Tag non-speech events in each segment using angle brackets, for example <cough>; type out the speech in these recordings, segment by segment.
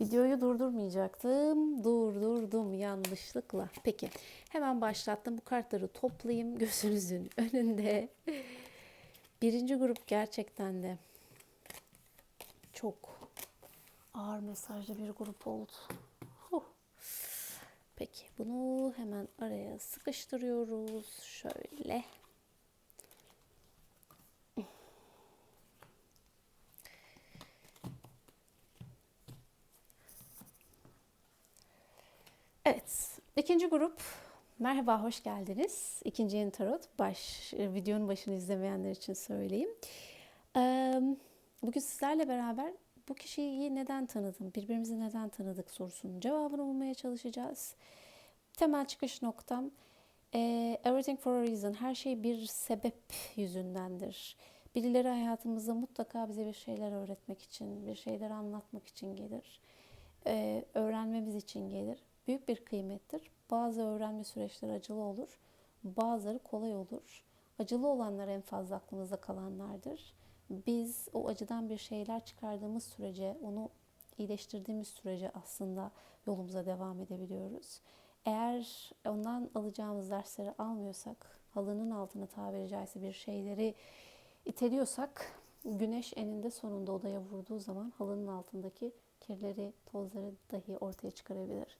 Videoyu durdurmayacaktım. Durdurdum yanlışlıkla. Peki hemen başlattım. Bu kartları toplayayım <laughs> gözünüzün önünde. Birinci grup gerçekten de çok ağır mesajlı bir grup oldu. Peki bunu hemen araya sıkıştırıyoruz. Şöyle. Evet. İkinci grup. Merhaba, hoş geldiniz. İkinci yeni tarot. Baş, e, videonun başını izlemeyenler için söyleyeyim. Bugün sizlerle beraber bu kişiyi neden tanıdım, birbirimizi neden tanıdık sorusunun cevabını bulmaya çalışacağız. Temel çıkış noktam, everything for a reason, her şey bir sebep yüzündendir. Birileri hayatımızda mutlaka bize bir şeyler öğretmek için, bir şeyler anlatmak için gelir. Öğrenmemiz için gelir. Büyük bir kıymettir. Bazı öğrenme süreçleri acılı olur, bazıları kolay olur. Acılı olanlar en fazla aklımızda kalanlardır biz o acıdan bir şeyler çıkardığımız sürece, onu iyileştirdiğimiz sürece aslında yolumuza devam edebiliyoruz. Eğer ondan alacağımız dersleri almıyorsak, halının altına tabiri caizse bir şeyleri iteliyorsak, güneş eninde sonunda odaya vurduğu zaman halının altındaki kirleri, tozları dahi ortaya çıkarabilir.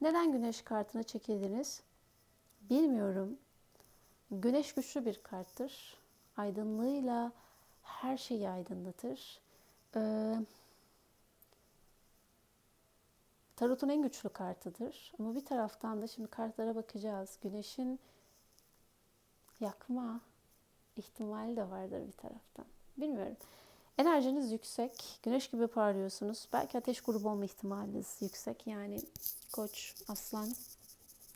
Neden güneş kartını çekildiniz? Bilmiyorum. Güneş güçlü bir karttır. Aydınlığıyla, her şeyi aydınlatır. Ee, tarotun en güçlü kartıdır. Ama bir taraftan da şimdi kartlara bakacağız. Güneşin yakma ihtimali de vardır bir taraftan. Bilmiyorum. Enerjiniz yüksek. Güneş gibi parlıyorsunuz. Belki ateş grubu olma ihtimaliniz yüksek. Yani koç, aslan,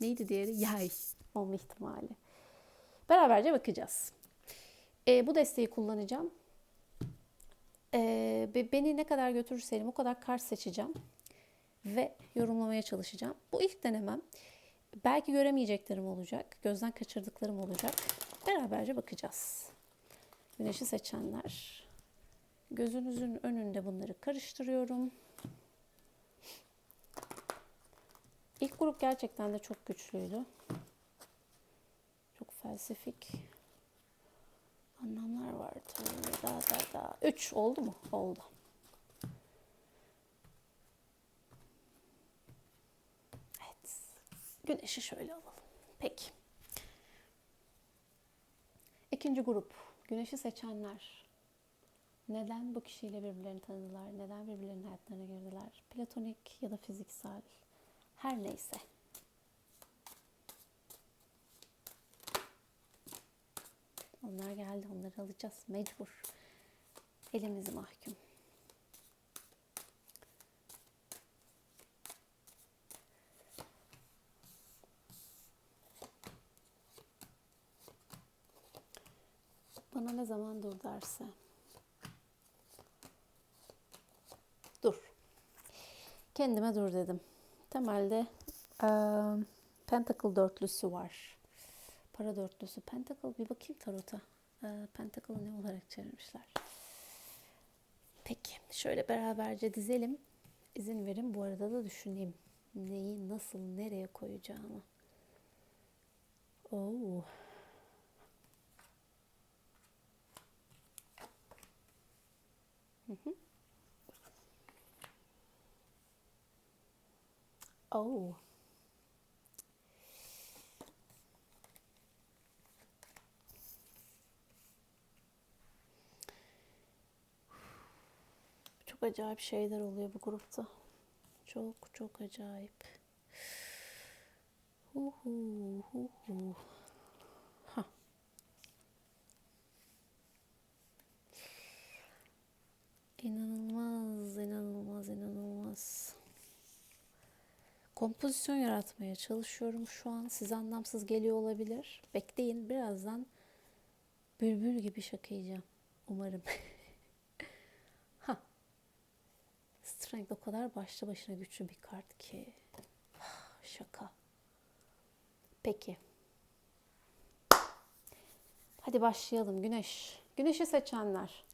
neydi diğeri? Yay olma ihtimali. Beraberce bakacağız. E, bu desteği kullanacağım. E, beni ne kadar götürürse elim o kadar kart seçeceğim. Ve yorumlamaya çalışacağım. Bu ilk denemem. Belki göremeyeceklerim olacak. Gözden kaçırdıklarım olacak. Beraberce bakacağız. Güneşi seçenler. Gözünüzün önünde bunları karıştırıyorum. İlk grup gerçekten de çok güçlüydü. Çok felsefik anlamlar vardı. Daha daha daha. Üç oldu mu? Oldu. Evet. Güneşi şöyle alalım. Peki. İkinci grup. Güneşi seçenler. Neden bu kişiyle birbirlerini tanıdılar? Neden birbirlerinin hayatlarına girdiler? Platonik ya da fiziksel. Her neyse. Onlar geldi. Onları alacağız. Mecbur. Elimiz mahkum. Bana ne zaman dur derse. Dur. Kendime dur dedim. Temelde e, Pentacle dörtlüsü var. Para dörtlüsü. Pentacle bir bakayım tarota. E, Pentacle'ı ne olarak çevirmişler? Peki. Şöyle beraberce dizelim. İzin verin. Bu arada da düşüneyim. Neyi, nasıl, nereye koyacağımı. Oo. Hı hı. Oh. Çok acayip şeyler oluyor bu grupta. Çok çok acayip. Hu hu hu hu. Ha. İnanılmaz, inanılmaz, inanılmaz. Kompozisyon yaratmaya çalışıyorum şu an. Size anlamsız geliyor olabilir. Bekleyin birazdan bülbül gibi şakayacağım. Umarım. <laughs> ha. Strength o kadar başlı başına güçlü bir kart ki. <sighs> Şaka. Peki. Hadi başlayalım. Güneş. Güneşi seçenler.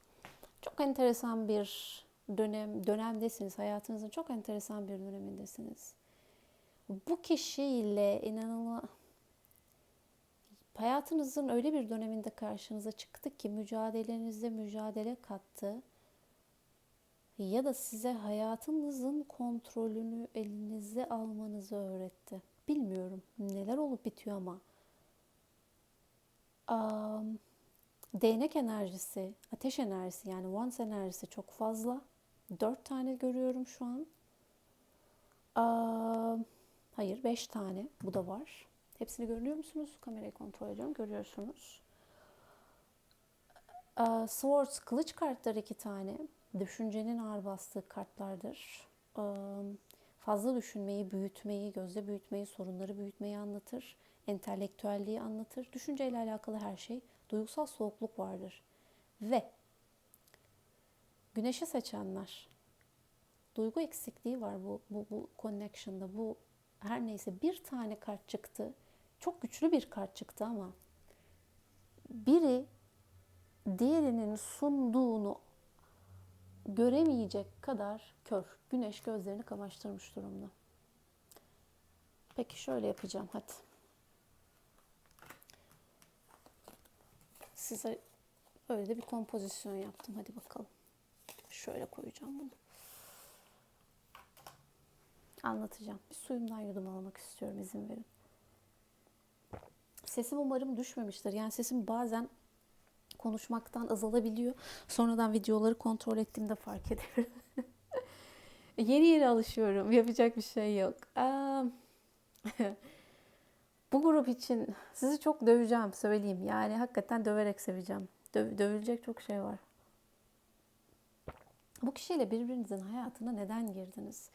Çok enteresan bir dönem dönemdesiniz. Hayatınızın çok enteresan bir dönemindesiniz. Bu kişiyle inanılmaz hayatınızın öyle bir döneminde karşınıza çıktı ki mücadelenizde mücadele kattı ya da size hayatınızın kontrolünü elinize almanızı öğretti. Bilmiyorum neler olup bitiyor ama. Um, değnek enerjisi, ateş enerjisi yani once enerjisi çok fazla. Dört tane görüyorum şu an. Um, hayır beş tane bu da var. Hepsini görüyor musunuz? Kamerayı kontrol ediyorum. Görüyorsunuz. Uh, Swords, kılıç kartları iki tane. Düşüncenin ağır bastığı kartlardır. Um, fazla düşünmeyi, büyütmeyi, gözde büyütmeyi, sorunları büyütmeyi anlatır. Entelektüelliği anlatır. Düşünceyle alakalı her şey. Duygusal soğukluk vardır. Ve güneşi seçenler. Duygu eksikliği var bu, bu, bu connection'da. Bu her neyse bir tane kart çıktı. Çok güçlü bir kart çıktı ama biri diğerinin sunduğunu göremeyecek kadar kör. Güneş gözlerini kamaştırmış durumda. Peki şöyle yapacağım hadi. Size öyle de bir kompozisyon yaptım. Hadi bakalım. Şöyle koyacağım bunu. Anlatacağım. Bir suyumdan yudum almak istiyorum izin verin. Sesim umarım düşmemiştir. Yani sesim bazen konuşmaktan azalabiliyor. Sonradan videoları kontrol ettiğimde fark ederim. <laughs> yeni yeni alışıyorum. Yapacak bir şey yok. <laughs> Bu grup için sizi çok döveceğim söyleyeyim. Yani hakikaten döverek seveceğim. Dö- dövülecek çok şey var. Bu kişiyle birbirinizin hayatına neden girdiniz?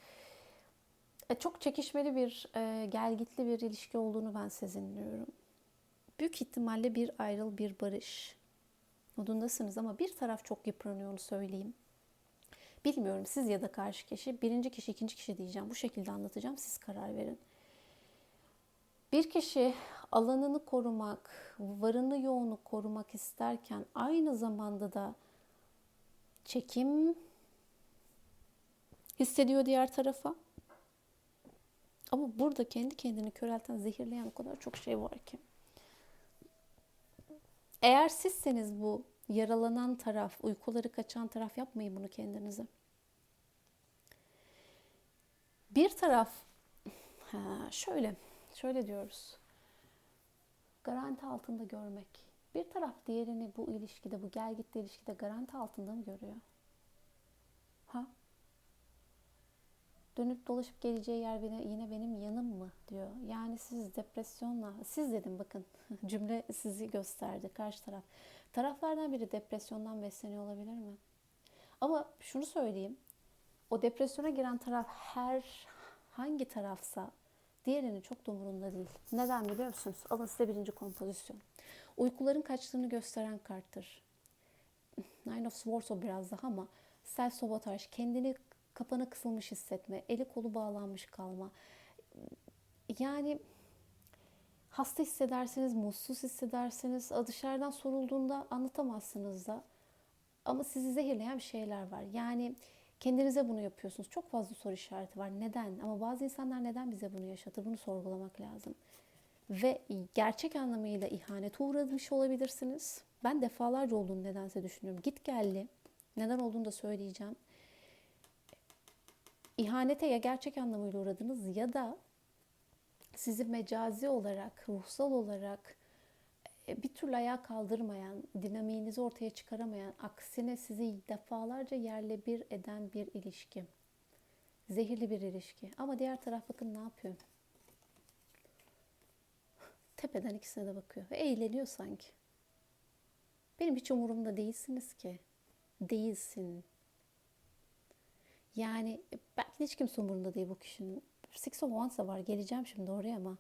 Çok çekişmeli bir, e, gelgitli bir ilişki olduğunu ben sezinliyorum. Büyük ihtimalle bir ayrıl bir barış modundasınız ama bir taraf çok yıpranıyor onu söyleyeyim. Bilmiyorum siz ya da karşı kişi, birinci kişi, ikinci kişi diyeceğim. Bu şekilde anlatacağım. Siz karar verin. Bir kişi alanını korumak, varını yoğunu korumak isterken aynı zamanda da çekim hissediyor diğer tarafa. Ama burada kendi kendini körelten, zehirleyen o kadar çok şey var ki. Eğer sizseniz bu yaralanan taraf, uykuları kaçan taraf yapmayın bunu kendinize. Bir taraf ha, şöyle şöyle diyoruz. Garanti altında görmek. Bir taraf diğerini bu ilişkide, bu gel gitti ilişkide garanti altında mı görüyor? Ha? Dönüp dolaşıp geleceği yer yine benim yanım mı diyor. Yani siz depresyonla, siz dedim bakın <laughs> cümle sizi gösterdi karşı taraf. Taraflardan biri depresyondan besleniyor olabilir mi? Ama şunu söyleyeyim. O depresyona giren taraf her hangi tarafsa diğerinin çok da umurunda değil. Neden biliyor musunuz? Alın size birinci kompozisyon. Uykuların kaçtığını gösteren karttır. <laughs> Nine of Swords o biraz daha ama self sabotaj, kendini kapana kısılmış hissetme, eli kolu bağlanmış kalma. Yani hasta hissedersiniz, mutsuz hissedersiniz. Dışarıdan sorulduğunda anlatamazsınız da. Ama sizi zehirleyen bir şeyler var. Yani kendinize bunu yapıyorsunuz. Çok fazla soru işareti var. Neden? Ama bazı insanlar neden bize bunu yaşatır? Bunu sorgulamak lazım. Ve gerçek anlamıyla ihanete uğramış olabilirsiniz. Ben defalarca olduğunu nedense düşünüyorum. Git geldi. Neden olduğunu da söyleyeceğim. İhanete ya gerçek anlamıyla uğradınız ya da sizi mecazi olarak, ruhsal olarak e, bir türlü ayağa kaldırmayan, dinamiğinizi ortaya çıkaramayan, aksine sizi defalarca yerle bir eden bir ilişki. Zehirli bir ilişki. Ama diğer taraf bakın ne yapıyor? Tepeden ikisine de bakıyor. Eğleniyor sanki. Benim hiç umurumda değilsiniz ki. Değilsin. Yani belki hiç kimse umurunda değil bu kişinin. Six of Wands da var. Geleceğim şimdi oraya ama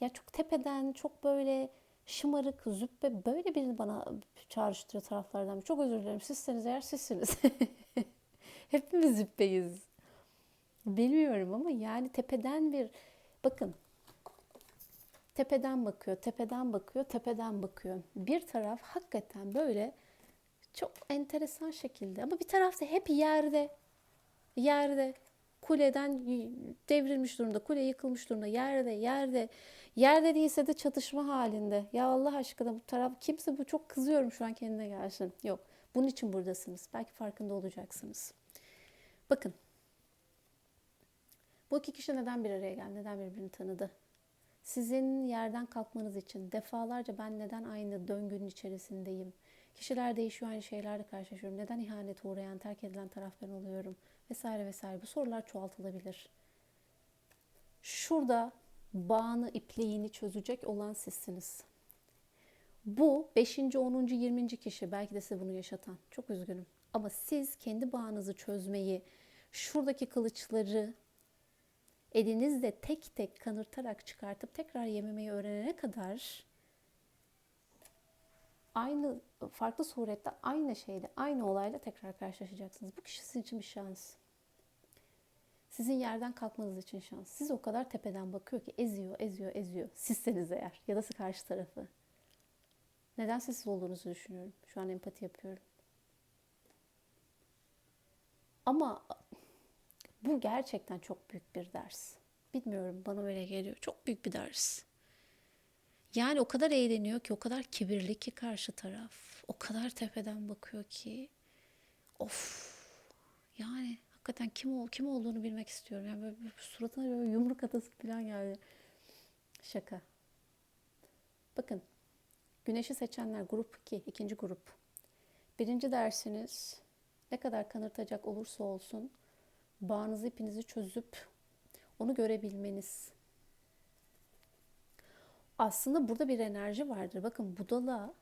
ya çok tepeden, çok böyle şımarık, züppe böyle birini bana çağrıştırıyor taraflardan. Çok özür dilerim. Sizseniz eğer sizsiniz. <laughs> Hepimiz züppeyiz. Bilmiyorum ama yani tepeden bir bakın tepeden bakıyor, tepeden bakıyor, tepeden bakıyor. Bir taraf hakikaten böyle Çok enteresan şekilde ama bir tarafta hep yerde. Yerde. Kuleden devrilmiş durumda, kule yıkılmış durumda, yerde, yerde. Yerde değilse de çatışma halinde. Ya Allah aşkına bu taraf kimse bu çok kızıyorum şu an kendine gelsin. Yok. Bunun için buradasınız. Belki farkında olacaksınız. Bakın. Bu iki kişi neden bir araya geldi? Neden birbirini tanıdı? Sizin yerden kalkmanız için defalarca ben neden aynı döngünün içerisindeyim? Kişiler değişiyor, aynı şeylerle karşılaşıyorum. Neden ihanete uğrayan, terk edilen taraf ben oluyorum? Vesaire vesaire. Bu sorular çoğaltılabilir. Şurada bağını, ipliğini çözecek olan sizsiniz. Bu 5. 10. 20. kişi belki de size bunu yaşatan. Çok üzgünüm. Ama siz kendi bağınızı çözmeyi, şuradaki kılıçları elinizle tek tek kanırtarak çıkartıp tekrar yememeyi öğrenene kadar aynı farklı surette aynı şeyde aynı olayla tekrar karşılaşacaksınız. Bu kişi sizin için bir şans. Sizin yerden kalkmanız için şans. Siz o kadar tepeden bakıyor ki eziyor, eziyor, eziyor. Sizseniz eğer ya da karşı tarafı. Neden siz olduğunuzu düşünüyorum. Şu an empati yapıyorum. Ama bu gerçekten çok büyük bir ders. Bilmiyorum bana öyle geliyor. Çok büyük bir ders. Yani o kadar eğleniyor ki, o kadar kibirli ki karşı taraf. O kadar tepeden bakıyor ki. Of. Yani hakikaten kim ol, kim olduğunu bilmek istiyorum. Yani böyle, böyle suratına böyle yumruk atası falan geldi. Şaka. Bakın. Güneşi seçenler grup 2, ikinci grup. Birinci dersiniz ne kadar kanırtacak olursa olsun bağınızı ipinizi çözüp onu görebilmeniz. Aslında burada bir enerji vardır. Bakın budala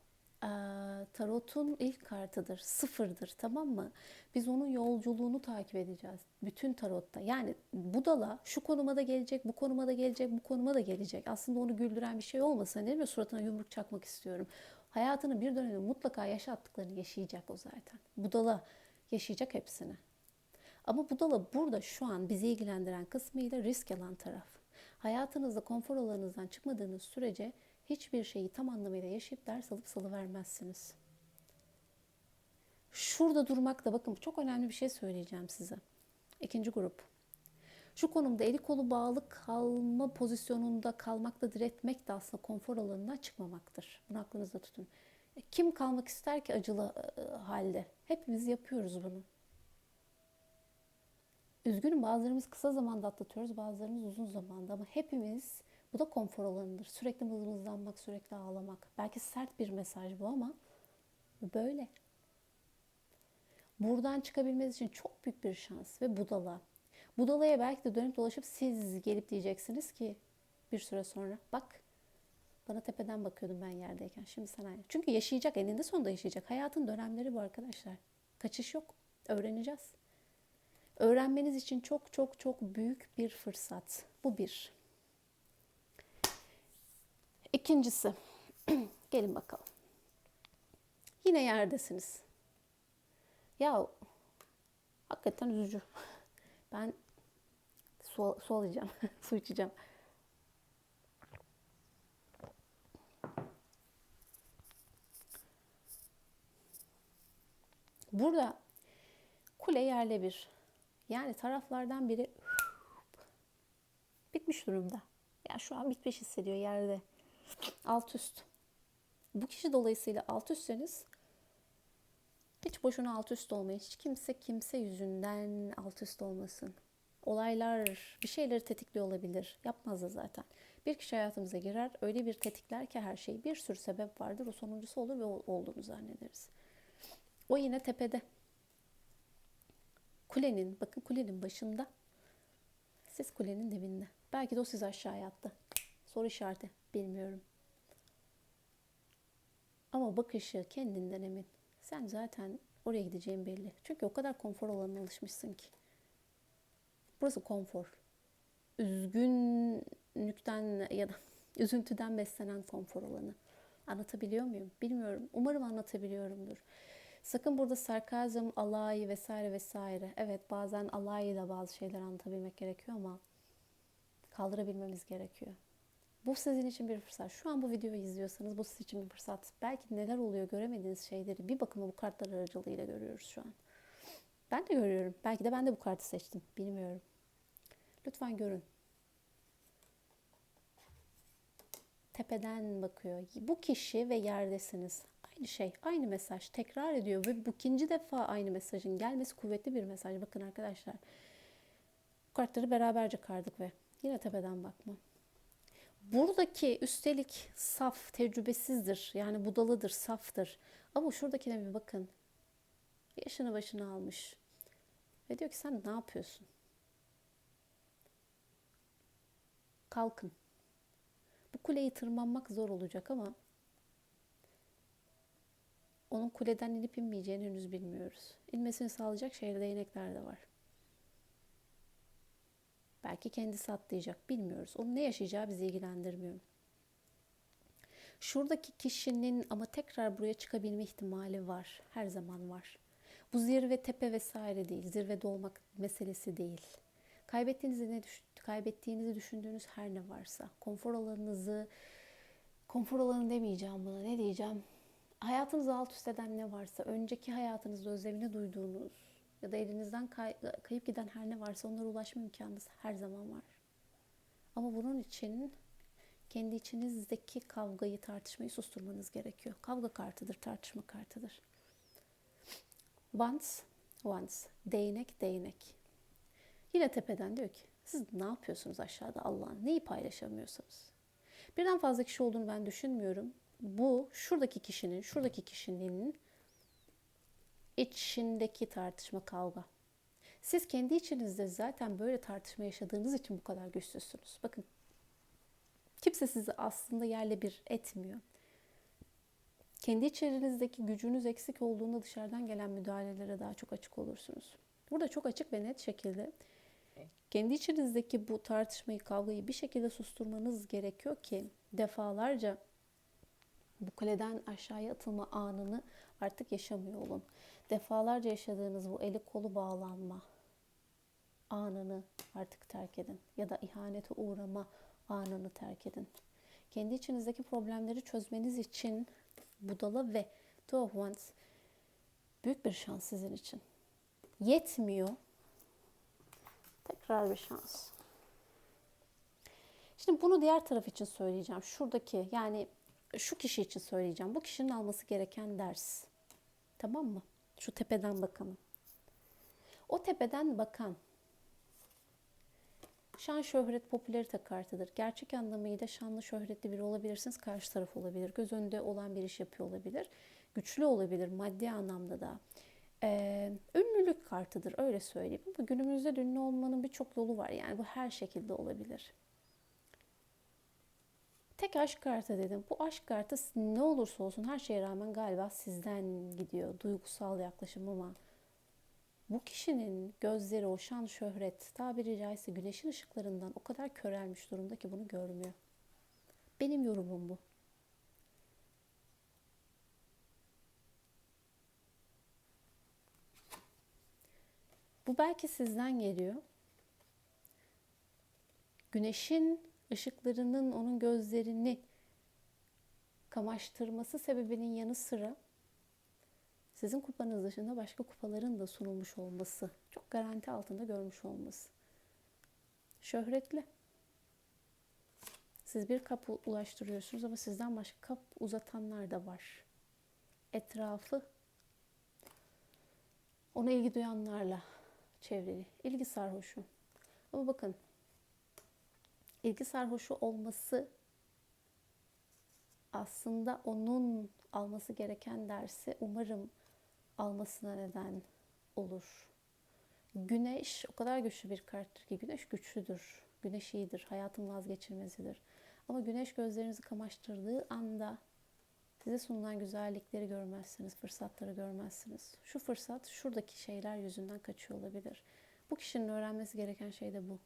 tarotun ilk kartıdır. Sıfırdır tamam mı? Biz onun yolculuğunu takip edeceğiz. Bütün tarotta. Yani budala şu konuma da gelecek, bu konuma da gelecek, bu konuma da gelecek. Aslında onu güldüren bir şey olmasa ne mi suratına yumruk çakmak istiyorum. Hayatının bir dönemi mutlaka yaşattıklarını yaşayacak o zaten. Budala yaşayacak hepsini. Ama budala burada şu an bizi ilgilendiren kısmıyla risk alan taraf. Hayatınızda konfor alanınızdan çıkmadığınız sürece hiçbir şeyi tam anlamıyla yaşayıp ders alıp salıvermezsiniz. Şurada durmak da bakın çok önemli bir şey söyleyeceğim size. İkinci grup. Şu konumda eli kolu bağlı kalma pozisyonunda kalmakta diretmek de aslında konfor alanından çıkmamaktır. Bunu aklınızda tutun. E, kim kalmak ister ki acılı e, halde? Hepimiz yapıyoruz bunu. Üzgünüm bazılarımız kısa zamanda atlatıyoruz, bazılarımız uzun zamanda ama hepimiz bu da konfor alanıdır. Sürekli mızmızlanmak, sürekli ağlamak. Belki sert bir mesaj bu ama böyle. Buradan çıkabilmeniz için çok büyük bir şans ve budala. Budalaya belki de dönüp dolaşıp siz gelip diyeceksiniz ki bir süre sonra bak bana tepeden bakıyordum ben yerdeyken. Şimdi sen aynı. Çünkü yaşayacak eninde sonunda yaşayacak. Hayatın dönemleri bu arkadaşlar. Kaçış yok. Öğreneceğiz. Öğrenmeniz için çok çok çok büyük bir fırsat. Bu bir. İkincisi, <clears throat> gelin bakalım. Yine yerdesiniz. Ya hakikaten üzücü. <laughs> Ben su, su alacağım, <laughs> su içeceğim. Burada kule yerle bir. Yani taraflardan biri <laughs> bitmiş durumda. Yani şu an bitmiş hissediyor yerde. Alt üst. Bu kişi dolayısıyla alt üstseniz hiç boşuna alt üst olmayın. Hiç kimse kimse yüzünden alt üst olmasın. Olaylar bir şeyleri tetikliyor olabilir. Yapmaz da zaten. Bir kişi hayatımıza girer. Öyle bir tetikler ki her şey. Bir sürü sebep vardır. O sonuncusu olur ve olduğunu zannederiz. O yine tepede. Kulenin, bakın kulenin başında. Siz kulenin dibinde. Belki de o sizi aşağıya attı. Soru işareti. Bilmiyorum. Ama bakışı kendinden emin. Sen zaten oraya gideceğin belli. Çünkü o kadar konfor alanına alışmışsın ki. Burası konfor. Üzgünlükten ya da <laughs> üzüntüden beslenen konfor alanı. Anlatabiliyor muyum? Bilmiyorum. Umarım anlatabiliyorumdur. Sakın burada sarkazm, alay vesaire vesaire. Evet bazen alay ile bazı şeyler anlatabilmek gerekiyor ama kaldırabilmemiz gerekiyor. Bu sizin için bir fırsat. Şu an bu videoyu izliyorsanız bu sizin için bir fırsat. Belki neler oluyor göremediğiniz şeyleri bir bakıma bu kartlar aracılığıyla görüyoruz şu an. Ben de görüyorum. Belki de ben de bu kartı seçtim. Bilmiyorum. Lütfen görün. Tepeden bakıyor. Bu kişi ve yerdesiniz. Aynı şey, aynı mesaj tekrar ediyor ve bu ikinci defa aynı mesajın gelmesi kuvvetli bir mesaj. Bakın arkadaşlar. Kartları beraberce kardık ve yine tepeden bakma. Buradaki üstelik saf, tecrübesizdir. Yani budalıdır, saftır. Ama şuradakine bir bakın. Yaşını başını almış. Ve diyor ki sen ne yapıyorsun? Kalkın. Bu kuleyi tırmanmak zor olacak ama onun kuleden inip inmeyeceğini henüz bilmiyoruz. İnmesini sağlayacak şeyde değnekler de var. Belki kendisi atlayacak. Bilmiyoruz. Onun ne yaşayacağı bizi ilgilendirmiyor. Şuradaki kişinin ama tekrar buraya çıkabilme ihtimali var. Her zaman var. Bu zirve tepe vesaire değil. Zirvede olmak meselesi değil. Kaybettiğinizi ne düş kaybettiğinizi düşündüğünüz her ne varsa, konfor alanınızı konfor alanı demeyeceğim buna. Ne diyeceğim? Hayatınızı alt üst eden ne varsa, önceki hayatınızda özlemini duyduğunuz ya da elinizden kay kayıp giden her ne varsa onlara ulaşma imkanınız her zaman var. Ama bunun için kendi içinizdeki kavgayı, tartışmayı susturmanız gerekiyor. Kavga kartıdır, tartışma kartıdır. Once, once. Değnek, değnek. Yine tepeden diyor ki, siz ne yapıyorsunuz aşağıda Allah'ın? Neyi paylaşamıyorsunuz? Birden fazla kişi olduğunu ben düşünmüyorum. Bu şuradaki kişinin, şuradaki kişinin içindeki tartışma, kavga. Siz kendi içinizde zaten böyle tartışma yaşadığınız için bu kadar güçsüzsünüz. Bakın kimse sizi aslında yerle bir etmiyor. Kendi içerinizdeki gücünüz eksik olduğunda dışarıdan gelen müdahalelere daha çok açık olursunuz. Burada çok açık ve net şekilde kendi içinizdeki bu tartışmayı, kavgayı bir şekilde susturmanız gerekiyor ki defalarca bu kaleden aşağıya atılma anını artık yaşamıyor olun. Defalarca yaşadığınız bu eli kolu bağlanma anını artık terk edin. Ya da ihanete uğrama anını terk edin. Kendi içinizdeki problemleri çözmeniz için budala ve two of wands büyük bir şans sizin için. Yetmiyor. Tekrar bir şans. Şimdi bunu diğer taraf için söyleyeceğim. Şuradaki yani şu kişi için söyleyeceğim. Bu kişinin alması gereken ders. Tamam mı? Şu tepeden bakanı. O tepeden bakan şan, şöhret, popülerite kartıdır. Gerçek anlamıyla şanlı, şöhretli biri olabilirsiniz. Karşı taraf olabilir. Göz önünde olan bir iş yapıyor olabilir. Güçlü olabilir maddi anlamda da. Ee, ünlülük kartıdır öyle söyleyeyim. Ama günümüzde ünlü olmanın birçok yolu var. Yani bu her şekilde olabilir. Tek aşk kartı dedim. Bu aşk kartı ne olursa olsun her şeye rağmen galiba sizden gidiyor. Duygusal yaklaşım ama bu kişinin gözleri o şan şöhret tabiri caizse güneşin ışıklarından o kadar körelmiş durumda ki bunu görmüyor. Benim yorumum bu. Bu belki sizden geliyor. Güneşin ışıklarının onun gözlerini kamaştırması sebebinin yanı sıra sizin kupanız dışında başka kupaların da sunulmuş olması, çok garanti altında görmüş olması. Şöhretli. Siz bir kap ulaştırıyorsunuz ama sizden başka kap uzatanlar da var. Etrafı ona ilgi duyanlarla çevrili. İlgi sarhoşu. Ama bakın ilgi sarhoşu olması aslında onun alması gereken dersi umarım almasına neden olur. Güneş o kadar güçlü bir karttır ki güneş güçlüdür. Güneş iyidir, hayatın vazgeçilmezidir. Ama güneş gözlerinizi kamaştırdığı anda size sunulan güzellikleri görmezsiniz, fırsatları görmezsiniz. Şu fırsat şuradaki şeyler yüzünden kaçıyor olabilir. Bu kişinin öğrenmesi gereken şey de bu.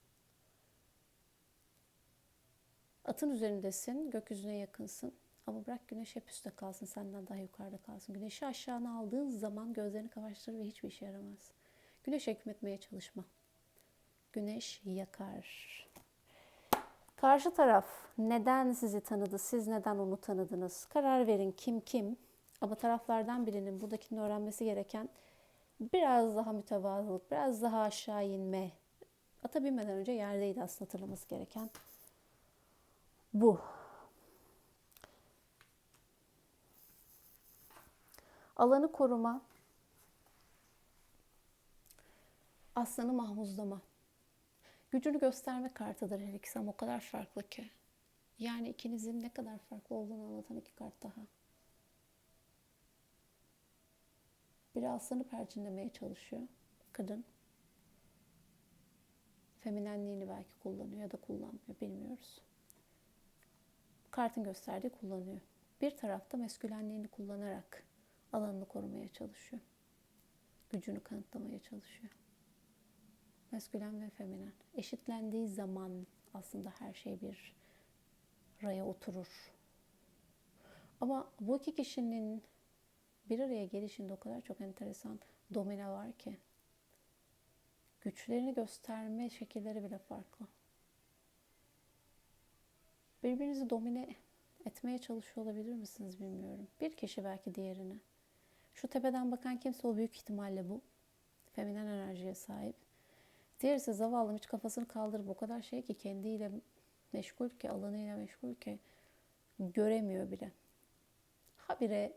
Atın üzerindesin, gökyüzüne yakınsın. Ama bırak güneş hep üstte kalsın, senden daha yukarıda kalsın. Güneşi aşağına aldığın zaman gözlerini kamaştırır ve hiçbir işe yaramaz. Güneş hükmetmeye çalışma. Güneş yakar. Karşı taraf neden sizi tanıdı, siz neden onu tanıdınız? Karar verin kim kim. Ama taraflardan birinin buradakini öğrenmesi gereken biraz daha mütevazılık, biraz daha aşağı inme. Ata binmeden önce yerdeydi aslında hatırlaması gereken. Bu. Alanı koruma. Aslanı mahmuzlama. Gücünü gösterme kartıdır her ikisi ama o kadar farklı ki. Yani ikinizin ne kadar farklı olduğunu anlatan iki kart daha. Biri aslanı perçinlemeye çalışıyor. Kadın. Feminenliğini belki kullanıyor ya da kullanmıyor bilmiyoruz. Kartın gösterdiği kullanıyor. Bir tarafta meskülenliğini kullanarak alanını korumaya çalışıyor. Gücünü kanıtlamaya çalışıyor. Meskülen ve feminen. Eşitlendiği zaman aslında her şey bir raya oturur. Ama bu iki kişinin bir araya gelişinde o kadar çok enteresan domine var ki. Güçlerini gösterme şekilleri bile farklı. Birbirinizi domine etmeye çalışıyor olabilir misiniz bilmiyorum. Bir kişi belki diğerini. Şu tepeden bakan kimse o büyük ihtimalle bu. Feminen enerjiye sahip. Diğerisi zavallım hiç kafasını kaldırıp o kadar şey ki kendiyle meşgul ki, alanıyla meşgul ki göremiyor bile. Habire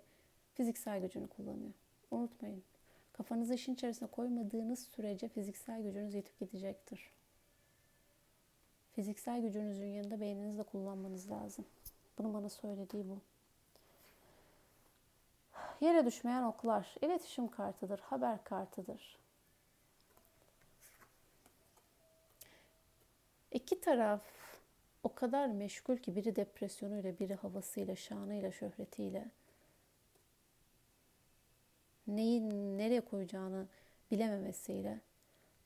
fiziksel gücünü kullanıyor. Unutmayın. Kafanızı işin içerisine koymadığınız sürece fiziksel gücünüz yetip gidecektir. Fiziksel gücünüzün yanında beyninizi de kullanmanız lazım. Bunu bana söylediği bu. Yere düşmeyen oklar, iletişim kartıdır, haber kartıdır. İki taraf o kadar meşgul ki biri depresyonuyla, biri havasıyla, şanıyla, şöhretiyle neyi nereye koyacağını bilememesiyle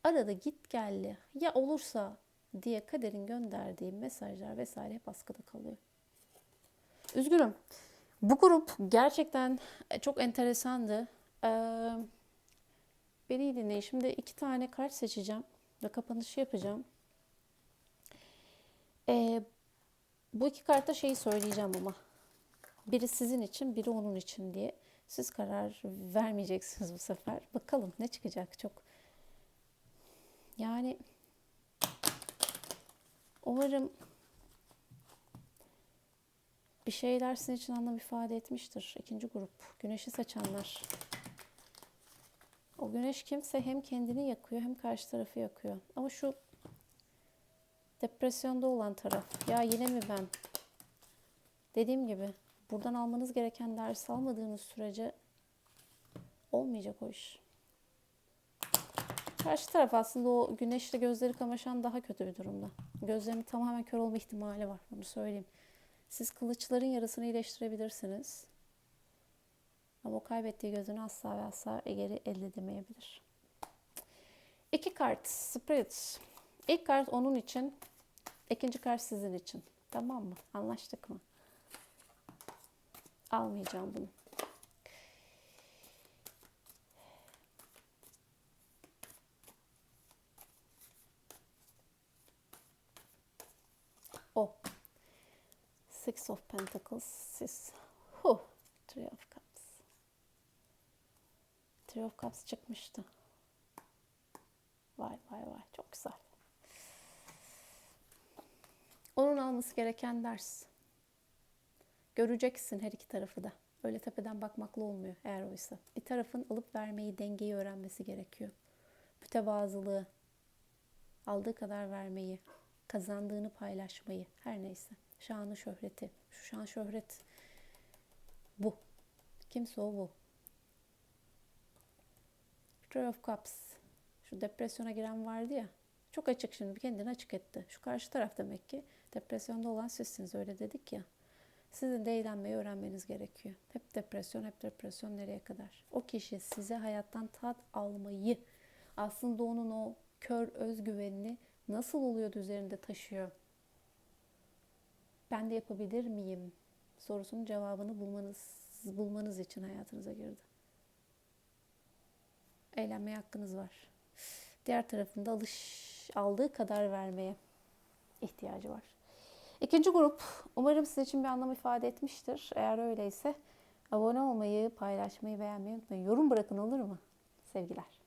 arada git gelli ya olursa diye kaderin gönderdiği mesajlar vesaire hep askıda kalıyor. Üzgünüm. Bu grup gerçekten çok enteresandı. Ee, beni iyi dinleyin. Şimdi iki tane kart seçeceğim ve kapanışı yapacağım. Ee, bu iki kartta şeyi söyleyeceğim ama. Biri sizin için, biri onun için diye. Siz karar vermeyeceksiniz bu sefer. Bakalım ne çıkacak çok. Yani umarım bir şeyler sizin için anlam ifade etmiştir. İkinci grup. Güneşi seçenler. O güneş kimse hem kendini yakıyor hem karşı tarafı yakıyor. Ama şu depresyonda olan taraf. Ya yine mi ben? Dediğim gibi buradan almanız gereken ders almadığınız sürece olmayacak o iş. Karşı taraf aslında o güneşle gözleri kamaşan daha kötü bir durumda. Gözlerinin tamamen kör olma ihtimali var. Bunu söyleyeyim. Siz kılıçların yarısını iyileştirebilirsiniz. Ama o kaybettiği gözünü asla ve asla geri elde edemeyebilir. İki kart. Spirit. İlk kart onun için. ikinci kart sizin için. Tamam mı? Anlaştık mı? Almayacağım bunu. O. Six of Pentacles. Siz. Huh. Three of Cups. Three of Cups çıkmıştı. Vay vay vay. Çok güzel. Onun alması gereken ders. Göreceksin her iki tarafı da. Öyle tepeden bakmakla olmuyor eğer oysa. Bir tarafın alıp vermeyi, dengeyi öğrenmesi gerekiyor. Mütevazılığı, aldığı kadar vermeyi, kazandığını paylaşmayı, her neyse. Şanı şöhreti. Şu şan şöhret bu. Kimse o bu. Three of Cups. Şu depresyona giren vardı ya. Çok açık şimdi kendini açık etti. Şu karşı taraf demek ki depresyonda olan sizsiniz öyle dedik ya. Sizin de eğlenmeyi öğrenmeniz gerekiyor. Hep depresyon, hep depresyon nereye kadar? O kişi size hayattan tat almayı, aslında onun o kör özgüvenini nasıl oluyordu üzerinde taşıyor? Ben de yapabilir miyim? Sorusunun cevabını bulmanız bulmanız için hayatınıza girdi. Eğlenmeye hakkınız var. Diğer tarafında alış aldığı kadar vermeye ihtiyacı var. İkinci grup umarım sizin için bir anlam ifade etmiştir. Eğer öyleyse abone olmayı, paylaşmayı, beğenmeyi unutmayın. Yorum bırakın olur mu? Sevgiler.